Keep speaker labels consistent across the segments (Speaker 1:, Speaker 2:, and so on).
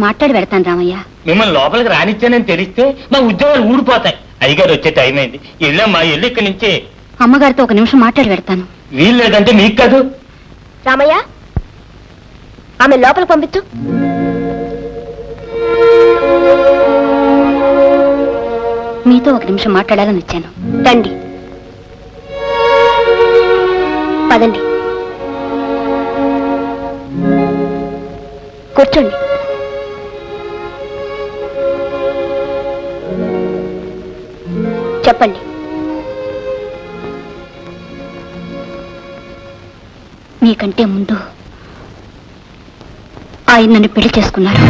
Speaker 1: మాట్లాడి పెడతాను రామయ్య.
Speaker 2: మిమ్మల్ని లోపలికి రానిచ్చానని తెలిస్తే మా ఉద్యోగాలు ఊడిపోతాయి. అయ్యగారు వచ్చే టైం అయింది. వెళ్ళమ్మా వెళ్ళి ఇక్కడి నుంచి.
Speaker 1: అమ్మగారితో ఒక నిమిషం మాట్లాడి పెడతాను
Speaker 2: వీలు లేదంటే మీకు కాదు.
Speaker 3: రామయ్య ఆమె లోపలికి పంపించు.
Speaker 1: మీతో ఒక నిమిషం మాట్లాడాలని వచ్చాను.
Speaker 3: రండి. పదండి. కూర్చోండి. చెప్పండి.
Speaker 1: మీకంటే ముందు ఆయన నన్ను పెళ్ళి చేసుకున్నారు.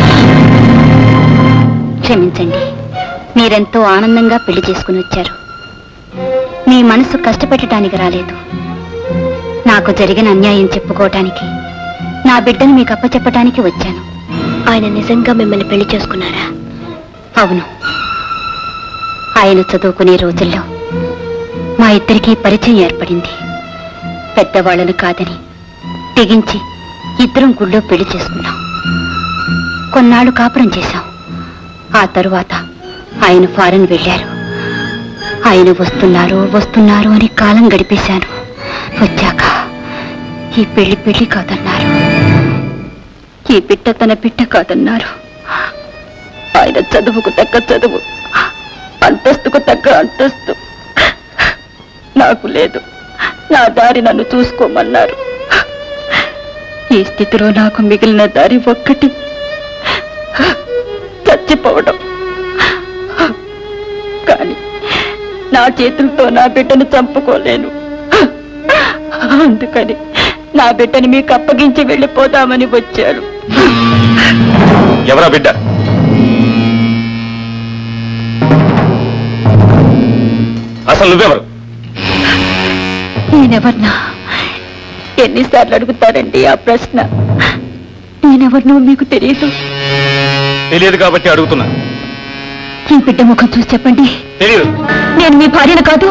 Speaker 1: క్షమించండి మీరెంతో ఆనందంగా పెళ్ళి చేసుకుని వచ్చారు. మీ మనసు కష్టపెట్టడానికి రాలేదు. నాకు జరిగిన అన్యాయం చెప్పుకోవటానికి నా బిడ్డను మీకు అప్పచెప్పటానికి వచ్చాను.
Speaker 3: ఆయన నిజంగా మిమ్మల్ని పెళ్ళి చేసుకున్నారా?
Speaker 1: అవును. ఆయన చదువుకునే రోజుల్లో మా ఇద్దరికీ పరిచయం ఏర్పడింది. పెద్దవాళ్ళను కాదని తెగించి ఇద్దరం గుళ్ళో పెళ్ళి చేసుకున్నాం. కొన్నాళ్ళు కాపురం చేశాం. ఆ తరువాత ఆయన ఫారెన్ వెళ్ళారు. ఆయన వస్తున్నారు వస్తున్నారు అని కాలం గడిపేశాను. వచ్చాక ఈ పెళ్ళి పెళ్ళి కాదన్నారు. ఈ పిట్ట తన పిట్ట కాదన్నారు. ఆయన చదువుకు తగ్గ చదువు. అంతస్తుకు తగ్గ అంతస్తు. నాకు లేదు. నా దారి నన్ను చూసుకోమన్నారు. ఈ స్థితిలో నాకు మిగిలిన దారి ఒక్కటి. చచ్చిపోవడం. కానీ నా చేతులతో నా బిడ్డను చంపుకోలేను. అందుకని నా బిడ్డని మీకు అప్పగించి వెళ్ళిపోదామని వచ్చారు.
Speaker 2: ఎవరా బిడ్డ? అసలు నువ్వెవరు?
Speaker 1: నేనెవర్నా? ఎన్నిసార్లు అడుగుతారండి ఆ ప్రశ్న? నేనెవరినో మీకు తెలియదు.
Speaker 2: తెలియదు కాబట్టి అడుగుతున్నా.
Speaker 1: ఈ బిడ్డ ముఖం చూసి చెప్పండి.
Speaker 2: తెలియదు
Speaker 1: నేను మీ భార్యను కాదు.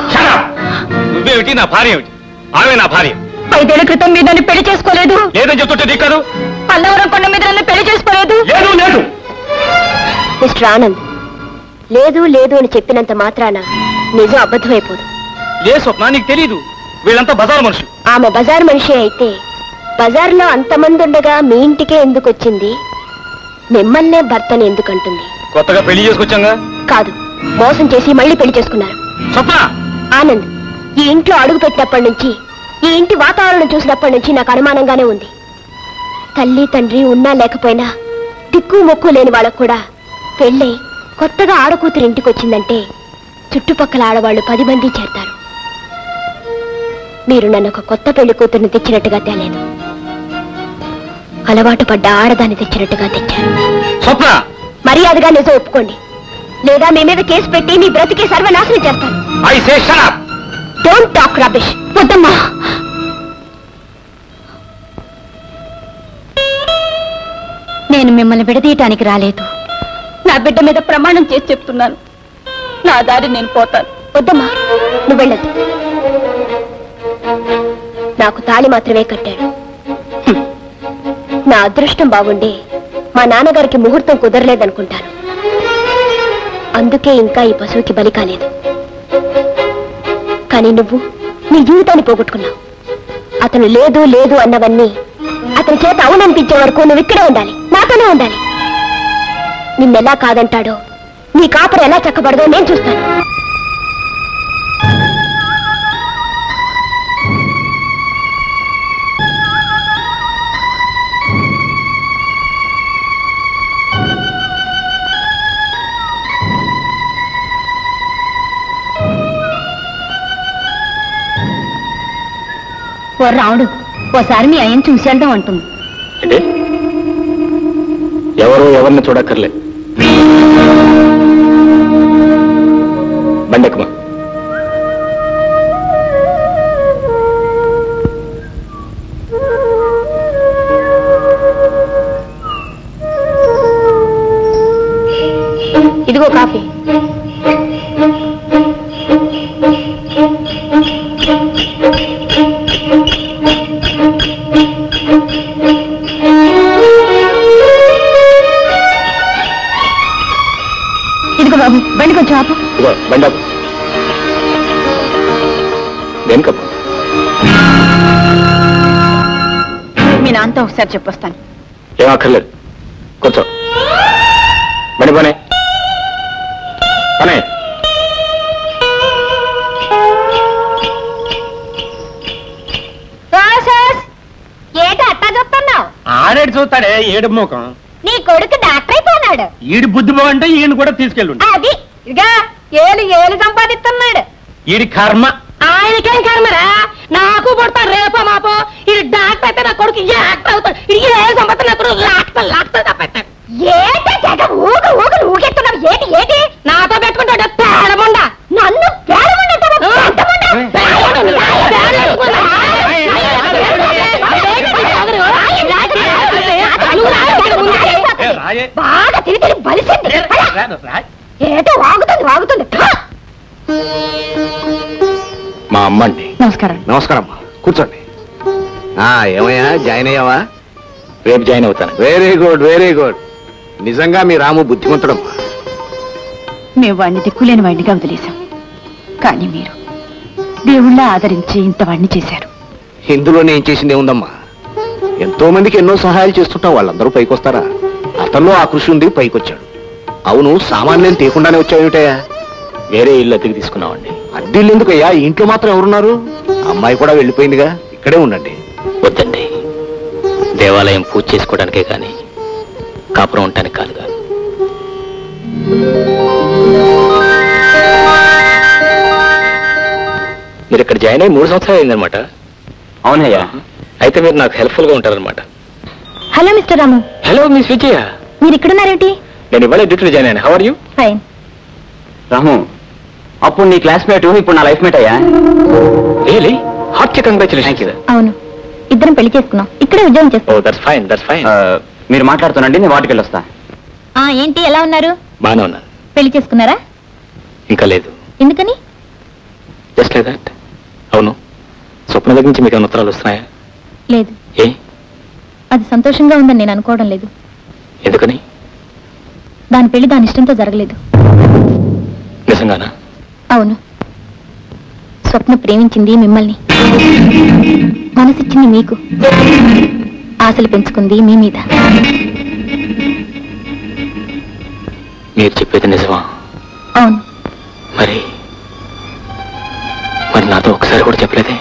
Speaker 2: నువ్వేమిటి? నా భార్య ఏమిటి? ఆమె నా భార్య.
Speaker 1: ఐదేళ్ళ క్రితం మీరు నన్ను పెళ్ళి చేసుకోలేదు.
Speaker 2: లేదని చెప్తుంటే నీకు కాదు?
Speaker 1: పల్లవరం కొండ మీద నన్ను పెళ్ళి చేసుకోలేదు.
Speaker 2: లేదు లేదు.
Speaker 3: మిస్టర్ ఆనంద్ లేదు లేదు అని చెప్పినంత మాత్రాన నిజం అబద్ధమైపోదు.
Speaker 2: లే స్వప్న? నీకు తెలియదు వీళ్ళంతా బజారు మనుషులు.
Speaker 3: ఆమె బజార్ మనిషి అయితే బజార్లో అంతమంది ఉండగా మీ ఇంటికే ఎందుకు వచ్చింది? మిమ్మల్నే భర్తని ఎందుకంటుంది
Speaker 2: కొత్తగా పెళ్ళి చేసుకొచ్చాంగా?
Speaker 3: కాదు మోసం చేసి మళ్ళీ పెళ్ళి చేసుకున్నారు.
Speaker 2: స్వప్న!
Speaker 3: ఆనంద్ ఈ ఇంట్లో అడుగు పెట్టినప్పటి నుంచి ఈ ఇంటి వాతావరణం చూసినప్పటి నుంచి నాకు అనుమానంగానే ఉంది. తల్లి తండ్రి ఉన్నా లేకపోయినా దిక్కు మొక్కు లేని వాళ్ళకు కూడా పెళ్ళై కొత్తగా ఆడకూతురు ఇంటికి వచ్చిందంటే చుట్టుపక్కల ఆడవాళ్ళు పది మంది చేరతారు. మీరు నన్ను ఒక కొత్త పెళ్ళి కూతుర్ని తెచ్చినట్టుగా తేలేదు. అలవాటు పడ్డ ఆడదాన్ని తెచ్చినట్టుగా తెచ్చారు.
Speaker 2: స్వప్న!
Speaker 3: మర్యాదగా నిజం ఒప్పుకోండి. లేదా మీ మీద కేసు పెట్టి మీ బ్రతికే సర్వనాశనం చేస్తాను.
Speaker 2: I say shut
Speaker 3: don't talk rubbish
Speaker 1: వద్దమ్మా. నేను మిమ్మల్ని విడదీయటానికి రాలేదు. నా బిడ్డ మీద ప్రమాణం చేసి చెప్తున్నాను. నా దారి నేను పోతాను.
Speaker 3: వద్దమ్మా నువ్వు వెళ్ళదు. నాకు తాళి మాత్రమే కట్టాడు. నా అదృష్టం బాగుండి మా నాన్నగారికి ముహూర్తం కుదరలేదనుకుంటాను. అందుకే ఇంకా ఈ పశువుకి బలి కాలేదు. కానీ నువ్వు నీ జీవితాన్ని పోగొట్టుకున్నావు. అతను లేదు లేదు అన్నవన్నీ అతని చేత అవుననిపించే వరకు నువ్వు ఇక్కడే ఉండాలి నాతోనే ఉండాలి. నిన్నెలా కాదంటాడో నీ కాపరు ఎలా చక్కబడదో నేను చూస్తాను.
Speaker 1: ఓ రాముడు ఓసారి మీ ఆయన చూసేద్దాం అంటుంది.
Speaker 2: ఎవరు ఎవరిని చూడక్కర్లే. బండెక్కమా
Speaker 3: ఇదిగో కాఫీ.
Speaker 4: మీ నాన్నతో ఒకసారి చెప్పొస్తాను.
Speaker 2: ఏం అక్కర్లేదు. కూర్చో. బండి పనే. పనే.
Speaker 5: ఏట అట్టా చెప్తున్నావు
Speaker 6: ఆడేడు చూస్తాడే ఏడు ముఖం.
Speaker 5: నీ కొడుకు డాక్టర్ అయిపోయినాడు
Speaker 6: ఈడు బుద్ధి బాగుంటే ఈయన కూడా తీసుకెళ్ళండి.
Speaker 5: అది ఇదిగా ఏలు ఏలు సంపాదిస్తున్నాడు.
Speaker 6: ఈడి కర్మ.
Speaker 5: ఆయనకేం కర్మరా నాకు పుడతాడు రేపో మాపో ఇది డాక్టర్ అయితే నా కొడుకు యాక్టర్ అవుతాడు ఇది ఏ సంపత్తి నా కొడుకు లాక్తా లాక్తా తప్పెట్టాడు ఏటి జగ ఊగు ఊగులు ఊగెత్తున్నావు ఏటి ఏటి నాతో పెట్టుకుంటాడు పేడముండ నన్ను
Speaker 6: ఏ, రాయే.
Speaker 5: బాగా తిరిగి బలిసింది
Speaker 6: రాదు, రాయ్.
Speaker 2: అమ్మ అండి
Speaker 4: నమస్కారం.
Speaker 7: నమస్కారం. అమ్మా కూర్చోండి. ఆ ఏమయ్యా? జాయిన్ అయ్యావా?
Speaker 2: రేపు జాయిన్ అవుతాను.
Speaker 7: వెరీ గుడ్ వెరీ గుడ్ నిజంగా మీ రాము బుద్ధిమంతుడమ్మా.
Speaker 4: మేము వాడిని దిక్కులేని వాడినిగా వదిలేశాం. కానీ మీరు దేవుళ్ళ ఆదరించి ఇంత వాడిని చేశారు.
Speaker 7: ఇందులో నేను చేసింది ఏముందమ్మా? ఎంతో మందికి ఎన్నో సహాయాలు చేస్తుంటాం. వాళ్ళందరూ పైకొస్తారా? అతనిలో ఆ కృషి ఉంది పైకొచ్చాడు. అవును సామాన్యం తీయకుండానే వచ్చావుటయ్యా
Speaker 2: వేరే ఇల్లు అద్దెకి తీసుకున్నామండి.
Speaker 7: అద్దెళ్ళు ఎందుకయ్యా? ఇంట్లో మాత్రం ఎవరున్నారు? అమ్మాయి కూడా వెళ్ళిపోయిందిగా. ఇక్కడే ఉండండి.
Speaker 2: వద్దండి. దేవాలయం పూజ చేసుకోవడానికే కానీ కాపురం ఉండటానికి కాదుగా మీరు ఇక్కడ జాయిన్ అయ్యి మూడు సంవత్సరాలు అయిందనమాట అవునయ్యా. అయితే మీరు నాకు హెల్ప్ఫుల్గా ఉంటారనమాట
Speaker 4: hello mister Ramu.
Speaker 2: Hello miss Vijaya.
Speaker 4: మీరు ఇక్కడున్నారేమిటి
Speaker 2: నేను ఇవాళ డ్యూటీలో జాయిన్ అయ్యాను. How are you
Speaker 4: fine
Speaker 6: Ramu అప్పుడు నీ క్లాస్మేట్ ఇప్పుడు నా లైఫ్ మేట్ అయ్యా
Speaker 2: రియలీ హార్ట్ కంగ్రాచులేషన్
Speaker 4: అవును. ఇద్దరం పెళ్ళి చేసుకున్నాం. ఇక్కడే ఉద్యోగం
Speaker 2: ఓ
Speaker 4: చేస్తాం
Speaker 2: దట్స్ ఫైన్ దట్స్ ఫైన్
Speaker 6: మీరు మాట్లాడుతానండి నేను వాటికి వెళ్ళొస్తా
Speaker 4: ఆ, ఏంటి ఎలా ఉన్నారు?
Speaker 2: బాగానే ఉన్నాను
Speaker 4: పెళ్ళి చేసుకున్నారా?
Speaker 2: ఇంకా లేదు.
Speaker 4: ఎందుకని?
Speaker 2: జస్ట్ లైక్ దట్ అవును. స్వప్న దగ్గర నుంచి మీకు ఏమైనా ఉత్తరాలు వస్తున్నాయా?
Speaker 4: లేదు.
Speaker 2: ఏ?
Speaker 4: అది సంతోషంగా ఉందని నేను అనుకోవడం లేదు.
Speaker 2: ఎందుకని?
Speaker 4: దాని పెళ్ళి దాని ఇష్టంతో జరగలేదు.
Speaker 2: నిజంగానా?
Speaker 4: అవును. స్వప్న ప్రేమించింది మిమ్మల్ని. మనసిచ్చింది మీకు. ఆశలు పెంచుకుంది మీ మీద.
Speaker 2: మీరు చెప్పేది నిజమా?
Speaker 4: అవును.
Speaker 2: మరి మరి నాతో ఒకసారి కూడా చెప్పలేదే?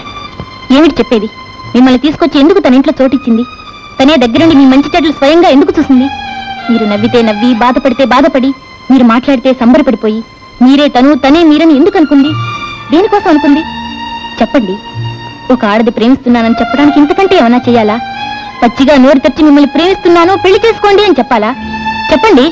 Speaker 4: ఏమిటి చెప్పేది? మిమ్మల్ని తీసుకొచ్చి ఎందుకు తన ఇంట్లో చోటిచ్చింది? తనే దగ్గరుండి మీ మంచి చెడ్లు స్వయంగా ఎందుకు చూసింది? మీరు నవ్వితే నవ్వి బాధపడితే బాధపడి మీరు మాట్లాడితే సంబరపడిపోయి మీరే తను తనే మీరని ఎందుకు అనుకుంది? దేనికోసం అనుకుంది? చెప్పండి. ఒక ఆడది ప్రేమిస్తున్నానని చెప్పడానికి ఇంతకంటే ఏమన్నా చేయాలా? పచ్చిగా నోరు తెచ్చి మిమ్మల్ని ప్రేమిస్తున్నాను పెళ్ళి చేసుకోండి అని చెప్పాలా? చెప్పండి.